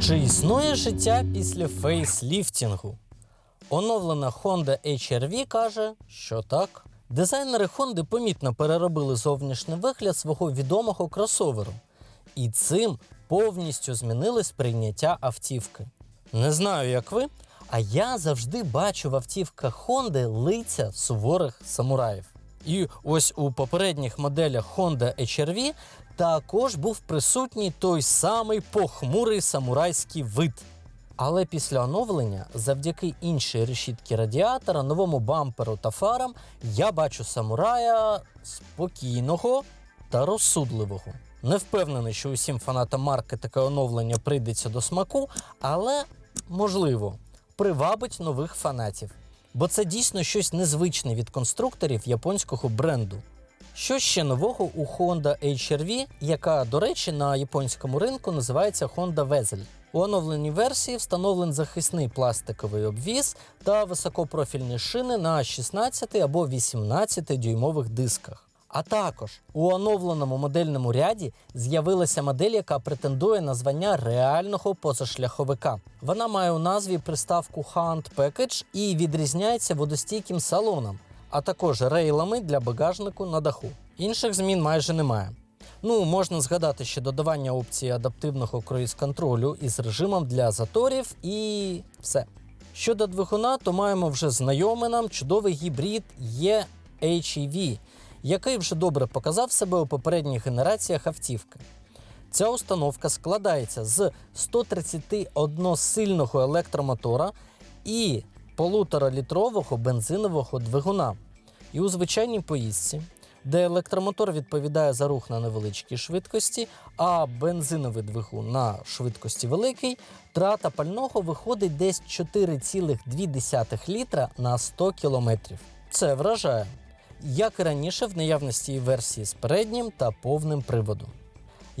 Чи існує життя після фейсліфтінгу? Оновлена Honda HR-V каже, що так. Дизайнери Honda помітно переробили зовнішній вигляд свого відомого кросоверу. І цим повністю змінили сприйняття автівки. Не знаю, як ви, а я завжди бачу в автівках Honda лиця суворих самураїв. І ось у попередніх моделях Honda HR-V також був присутній той самий похмурий самурайський вид. Але після оновлення, завдяки іншій решітці радіатора, новому бамперу та фарам, я бачу самурая спокійного та розсудливого. Не впевнений, що усім фанатам марки таке оновлення прийдеться до смаку, але можливо привабить нових фанатів. Бо це дійсно щось незвичне від конструкторів японського бренду. Що ще нового у Honda HR-V, яка, до речі, на японському ринку називається Honda Vezel. У оновленій версії встановлений захисний пластиковий обвіз та високопрофільні шини на 16 або 18 дюймових дисках. А також у оновленому модельному ряді з'явилася модель, яка претендує на звання реального позашляховика. Вона має у назві приставку Hunt Package і відрізняється водостійким салоном, а також рейлами для багажнику на даху. Інших змін майже немає. Ну, можна згадати ще додавання опції адаптивного круїз-контролю із режимом для заторів і все. Щодо двигуна, то маємо вже знайомий нам чудовий гібрид E-HEV, який вже добре показав себе у попередніх генераціях автівки. Ця установка складається з 131 сильного електромотора і 1,5-літрового бензинового двигуна. І у звичайній поїздці, де електромотор відповідає за рух на невеличкій швидкості, а бензиновий двигун на швидкості великій, трата пального виходить десь 4,2 літра на 100 кілометрів. Це вражає. Як і раніше в наявності є версії з переднім та повним приводом.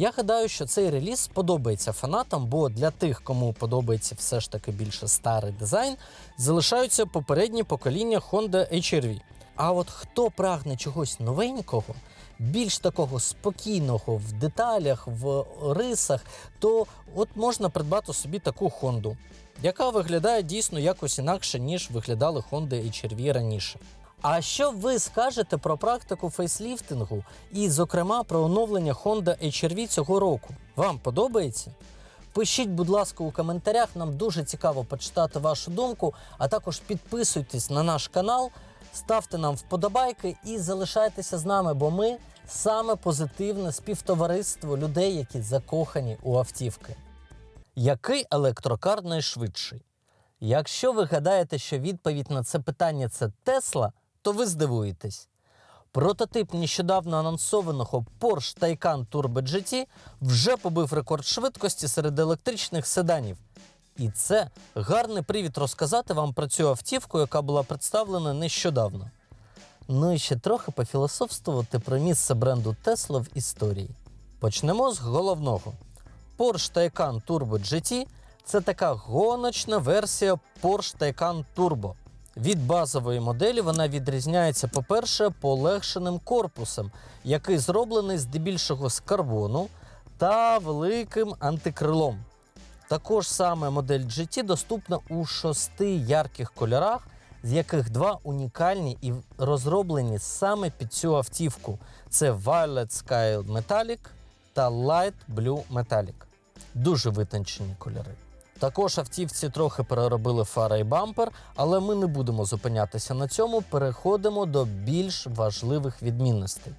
Я гадаю, що цей реліз сподобається фанатам, бо для тих, кому подобається все ж таки більше старий дизайн, залишаються попередні покоління Honda HR-V. А от хто прагне чогось новенького, більш такого спокійного в деталях, в рисах, то от можна придбати собі таку Honda, яка виглядає дійсно якось інакше, ніж виглядали Honda HR-V раніше. А що ви скажете про практику фейсліфтингу і, зокрема, про оновлення Honda HR-V цього року? Вам подобається? Пишіть, будь ласка, у коментарях. Нам дуже цікаво почитати вашу думку. А також підписуйтесь на наш канал, ставте нам вподобайки і залишайтеся з нами, бо ми саме позитивне співтовариство людей, які закохані у автівки. Який електрокар найшвидший? Якщо ви гадаєте, що відповідь на це питання це Тесла, то ви здивуєтесь. Прототип нещодавно анонсованого Porsche Taycan Turbo GT вже побив рекорд швидкості серед електричних седанів. І це гарний привід розказати вам про цю автівку, яка була представлена нещодавно. Ну і ще трохи пофілософствувати про місце бренду Tesla в історії. Почнемо з головного. Porsche Taycan Turbo GT це така гоночна версія Porsche Taycan Turbo. Від базової моделі вона відрізняється, по-перше, полегшеним корпусом, який зроблений здебільшого з карбону та великим антикрилом. Також саме модель GT доступна у шести ярких кольорах, з яких два унікальні і розроблені саме під цю автівку: це Violet Sky Metallic та Light Blue Metallic. Дуже витончені кольори. Також автівці трохи переробили фара і бампер, але ми не будемо зупинятися на цьому. Переходимо до більш важливих відмінностей.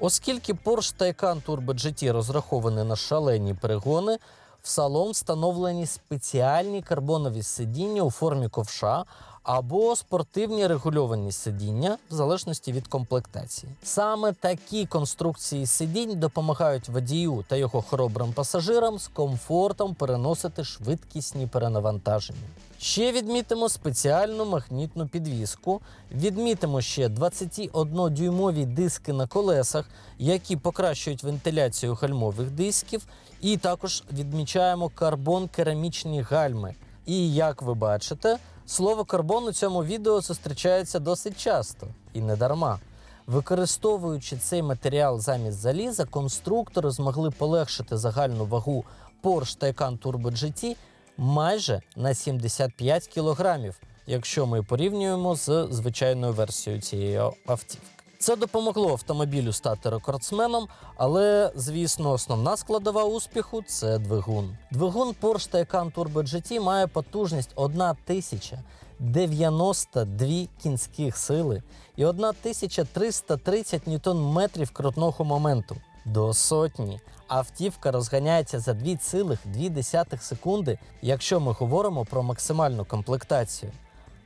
Оскільки Porsche Taycan Turbo GT розрахований на шалені перегони, в салон встановлені спеціальні карбонові сидіння у формі ковша або спортивні регульовані сидіння в залежності від комплектації. Саме такі конструкції сидінь допомагають водію та його хоробрим пасажирам з комфортом переносити швидкісні перенавантаження. Ще відмітимо спеціальну магнітну підвіску. Відмітимо ще 21-дюймові диски на колесах, які покращують вентиляцію гальмових дисків. І також відмічаємо карбон-керамічні гальми. І як ви бачите, слово карбон у цьому відео зустрічається досить часто і не дарма. Використовуючи цей матеріал замість заліза, конструктори змогли полегшити загальну вагу Porsche Taycan Turbo GT майже на 75 кілограмів, якщо ми порівнюємо з звичайною версією цієї автівки. Це допомогло автомобілю стати рекордсменом, але, звісно, основна складова успіху це двигун. Двигун Porsche Taycan Turbo GT має потужність 1092 кінських сили і 1330 ньютон-метрів крутного моменту. До сотні. Автівка розганяється за 2,2 секунди, якщо ми говоримо про максимальну комплектацію.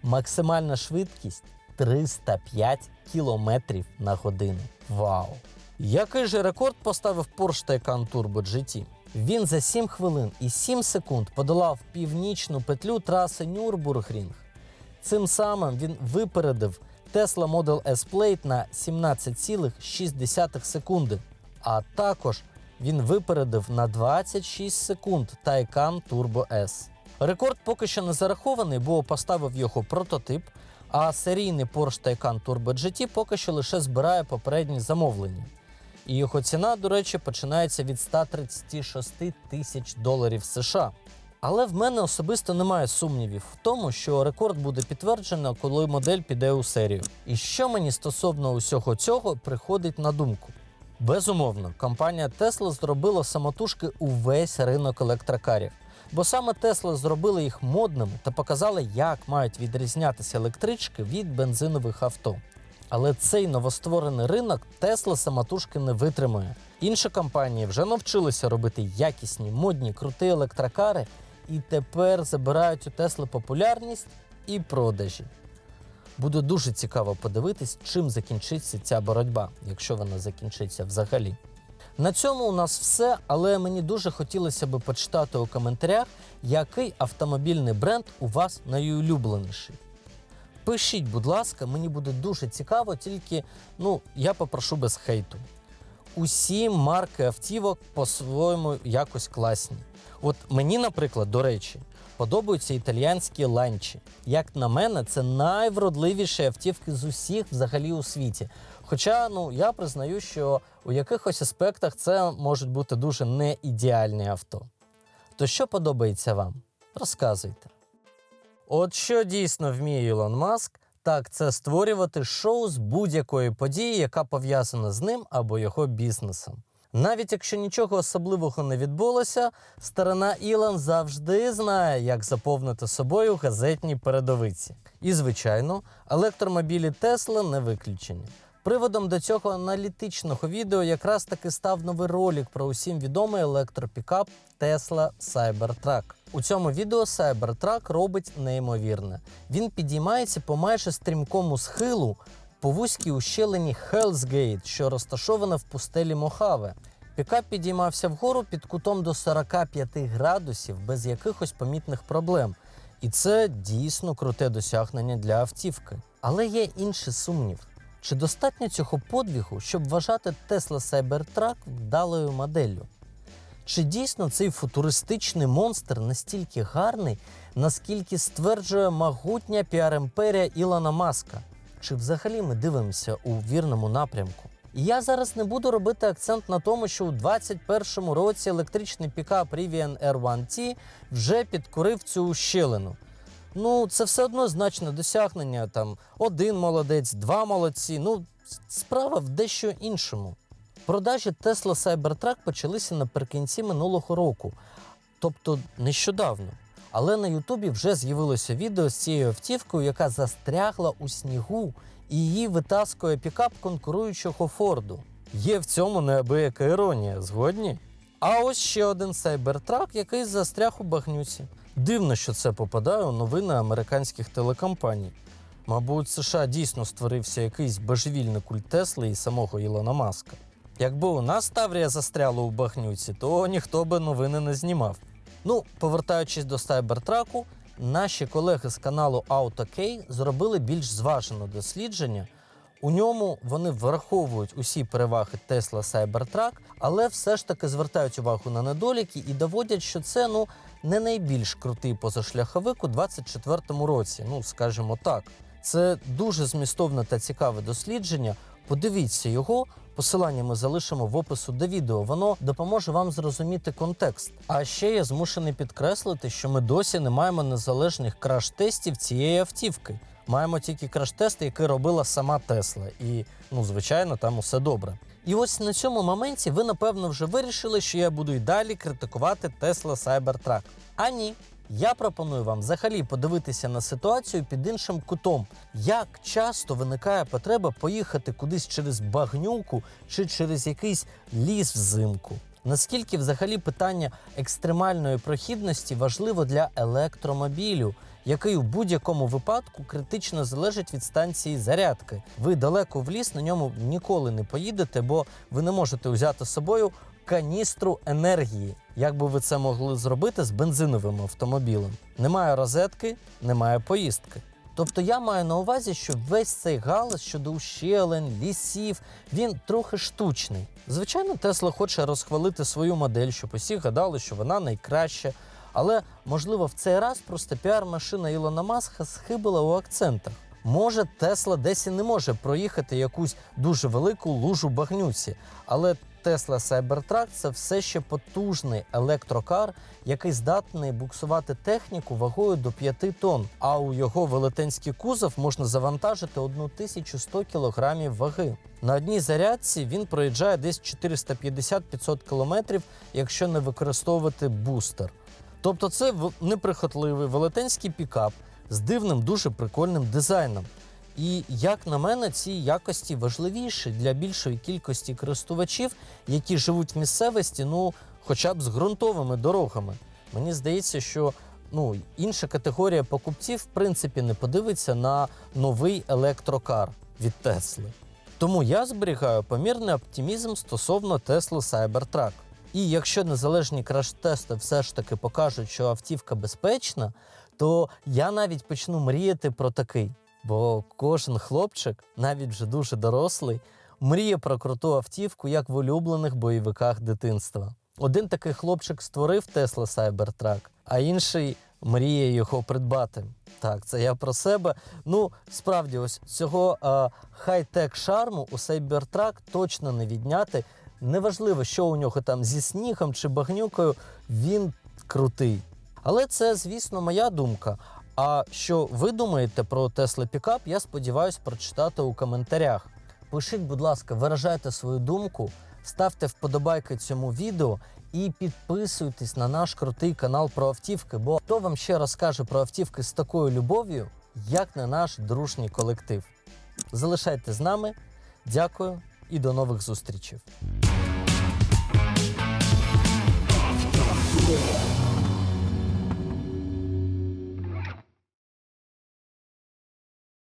Максимальна швидкість 305 км на годину. Вау! Який же рекорд поставив Porsche Taycan Turbo GT? Він за 7 хвилин і 7 секунд подолав північну петлю траси Нюрбургрінг. Цим самим він випередив Tesla Model S Plate на 17,6 секунди. А також він випередив на 26 секунд Taycan Turbo S. Рекорд поки що не зарахований, бо поставив його прототип, а серійний Porsche Taycan Turbo GT поки що лише збирає попередні замовлення. І його ціна, до речі, починається від 136 тисяч доларів США. Але в мене особисто немає сумнівів в тому, що рекорд буде підтверджено, коли модель піде у серію. І що мені стосовно усього цього приходить на думку? Безумовно, компанія Tesla зробила самотужки увесь ринок електрокарів. Бо саме Tesla зробили їх модними та показали, як мають відрізнятися електрички від бензинових авто. Але цей новостворений ринок Tesla самотужки не витримує. Інші компанії вже навчилися робити якісні, модні, круті електрокари і тепер забирають у Tesla популярність і продажі. Буде дуже цікаво подивитись, чим закінчиться ця боротьба, якщо вона закінчиться взагалі. На цьому у нас все, але мені дуже хотілося би почитати у коментарях, який автомобільний бренд у вас найулюбленіший. Пишіть, будь ласка, мені буде дуже цікаво, тільки ну, я попрошу без хейту. Усі марки автівок по-своєму якось класні. От мені, наприклад, до речі, подобаються італіянські ланчі. Як на мене, це найвродливіші автівки з усіх взагалі у світі. Хоча ну, я признаю, що у якихось аспектах це можуть бути дуже не ідеальні авто. То що подобається вам? Розказуйте. От що дійсно вміє Ілон Маск, так це створювати шоу з будь-якої події, яка пов'язана з ним або його бізнесом. Навіть якщо нічого особливого не відбулося, сторона Ілон завжди знає, як заповнити собою газетні передовиці. І, звичайно, електромобілі Тесла не виключені. Приводом до цього аналітичного відео якраз таки став новий ролик про усім відомий електропікап Tesla Cybertruck. У цьому відео Cybertruck робить неймовірне. Він підіймається по майже стрімкому схилу по вузькій ущелині Gate, що розташована в пустелі Мохаве. Пікап підіймався вгору під кутом до 45 градусів без якихось помітних проблем. І це дійсно круте досягнення для автівки. Але є інший сумнів. Чи достатньо цього подвігу, щоб вважати Tesla Cybertruck вдалою моделлю? Чи дійсно цей футуристичний монстр настільки гарний, наскільки стверджує могутня піар-імперія Ілона Маска? Чи взагалі ми дивимося у вірному напрямку? І я зараз не буду робити акцент на тому, що у 2021 році електричний пікап Rivian R1T вже підкорив цю ущелину. Ну, це все одно значне досягнення. Там один молодець, два молодці. Ну, справа в дещо іншому. Продажі Tesla Cybertruck почалися наприкінці минулого року, тобто нещодавно. Але на Ютубі вже з'явилося відео з цією автівкою, яка застрягла у снігу, і її витаскує пікап конкуруючого Форду. Є в цьому неабияка іронія, згодні? А ось ще один Cybertruck, який застряг у багнюці. Дивно, що це попадає у новини американських телекомпаній. Мабуть, в США дійсно створився якийсь божевільний культ Тесли і самого Ілона Маска. Якби у нас Таврія застряла у багнюці, то ніхто би новини не знімав. Ну, повертаючись до Сайбертраку, наші колеги з каналу AutoK зробили більш зважене дослідження. У ньому вони враховують усі переваги Tesla Cybertruck, але все ж таки звертають увагу на недоліки і доводять, що це ну не найбільш крутий позашляховик у 2024 році. Ну скажімо так, це дуже змістовне та цікаве дослідження. Подивіться його, Посилання ми залишимо в опису до відео. Воно допоможе вам зрозуміти контекст. А ще я змушений підкреслити, що ми досі не маємо незалежних краш-тестів цієї автівки. Маємо тільки краш-тести, які робила сама Тесла. І, ну, звичайно, там усе добре. І ось на цьому моменті ви, напевно, вже вирішили, що я буду й далі критикувати Tesla Cybertruck. А ні. Я пропоную вам взагалі подивитися на ситуацію під іншим кутом. Як часто виникає потреба поїхати кудись через багнюку чи через якийсь ліс взимку? Наскільки взагалі питання екстремальної прохідності важливо для електромобілю, який у будь-якому випадку критично залежить від станції зарядки? Ви далеко в ліс на ньому ніколи не поїдете, бо ви не можете взяти з собою каністру енергії. Як би ви це могли зробити з бензиновим автомобілем? Немає розетки, немає поїздки. Тобто я маю на увазі, що весь цей галас щодо ущелин, лісів, він трохи штучний. Звичайно, Тесла хоче розхвалити свою модель, щоб усі гадали, що вона найкраща. Але можливо в цей раз просто піар-машина Ілона Маска схибила у акцентах. Може, Тесла десь і не може проїхати якусь дуже велику лужу багнюці, але Tesla Cybertruck – це все ще потужний електрокар, який здатний буксувати техніку вагою до 5 тонн. А у його велетенський кузов можна завантажити 1100 кг ваги. На одній зарядці він проїжджає десь 450-500 км, якщо не використовувати бустер. Тобто це неприхотливий велетенський пікап з дивним, дуже прикольним дизайном. І як на мене, ці якості важливіші для більшої кількості користувачів, які живуть в місцевості, ну хоча б з ґрунтовими дорогами. Мені здається, що ну, інша категорія покупців в принципі не подивиться на новий електрокар від Тесли. Тому я зберігаю помірний оптимізм стосовно Tesla Cybertruck. І якщо незалежні краш-тести все ж таки покажуть, що автівка безпечна, то я навіть почну мріяти про такий. Бо кожен хлопчик, навіть вже дуже дорослий, мріє про круту автівку, як в улюблених бойовиках дитинства. Один такий хлопчик створив Tesla Cybertruck, а інший мріє його придбати. Так, це я про себе. Ну, справді, ось цього е, хай-тек шарму у Cybertruck точно не відняти. Неважливо, що у нього там зі снігом чи багнюкою, він крутий. Але це, звісно, моя думка. А що ви думаєте про Tesla Pickup, я сподіваюся прочитати у коментарях. Пишіть, будь ласка, виражайте свою думку, ставте вподобайки цьому відео і підписуйтесь на наш крутий канал про автівки, бо хто вам ще розкаже про автівки з такою любов'ю, як не наш дружній колектив. Залишайтесь з нами. Дякую і до нових зустрічей.